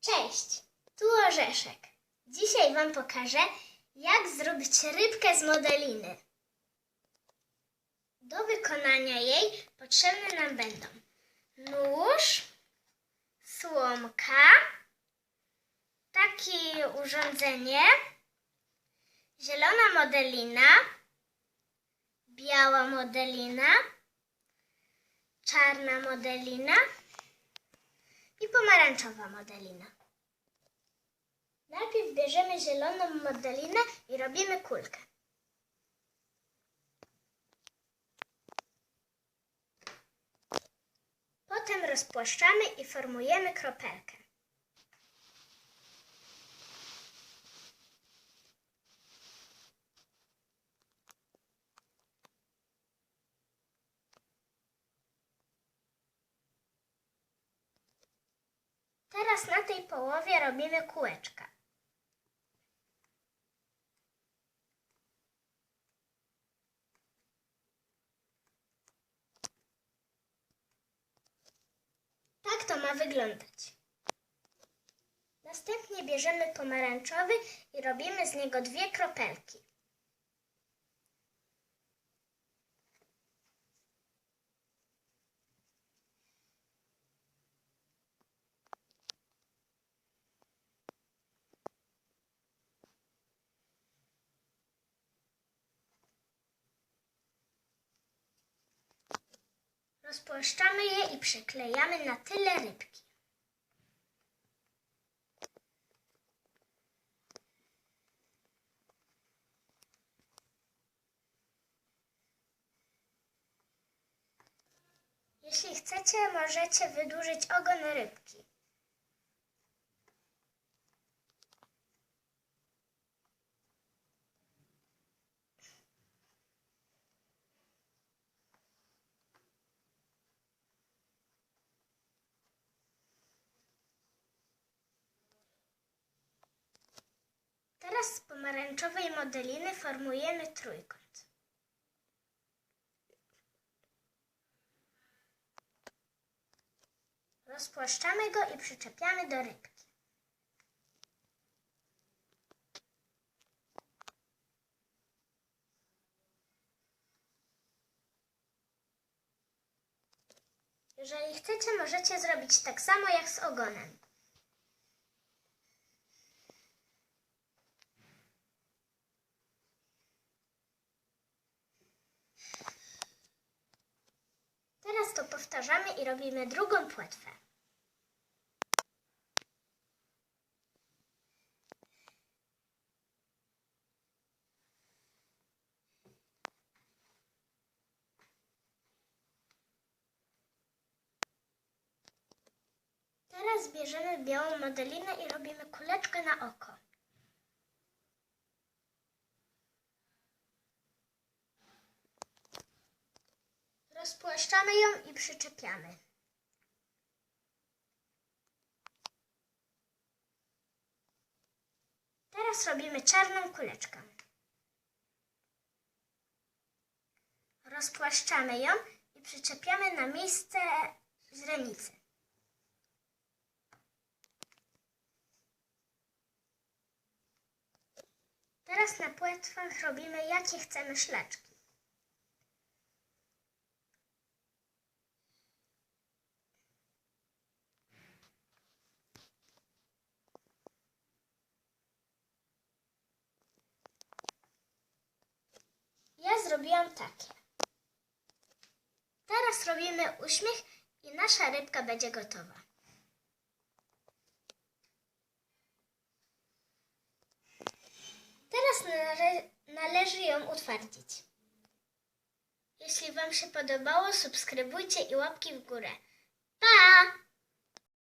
Cześć, tu Orzeszek. Dzisiaj Wam pokażę, jak zrobić rybkę z modeliny. Do wykonania jej potrzebne nam będą nóż, słomka, takie urządzenie, zielona modelina, biała modelina, czarna modelina i pomarańczowa modelina. Najpierw bierzemy zieloną modelinę i robimy kulkę. Potem rozpłaszczamy i formujemy kropelkę. Teraz na tej połowie robimy kółeczka. Tak to ma wyglądać. Następnie bierzemy pomarańczowy i robimy z niego dwie kropelki. Rozpłaszczamy je i przyklejamy na tyle rybki. Jeśli chcecie, możecie wydłużyć ogon rybki. Teraz z pomarańczowej modeliny formujemy trójkąt. Rozpłaszczamy go i przyczepiamy do rybki. Jeżeli chcecie, możecie zrobić tak samo jak z ogonem. Teraz to powtarzamy i robimy drugą płetwę. Teraz bierzemy białą modelinę i robimy kuleczkę na oko. Rozpłaszczamy ją i przyczepiamy. Teraz robimy czarną kuleczkę. Rozpłaszczamy ją i przyczepiamy na miejsce źrenicy. Teraz na płetwach robimy jakie chcemy szlaczki. Zrobiłam takie. Teraz robimy uśmiech i nasza rybka będzie gotowa. Teraz nale- należy ją utwardzić. Jeśli Wam się podobało, subskrybujcie i łapki w górę. Pa!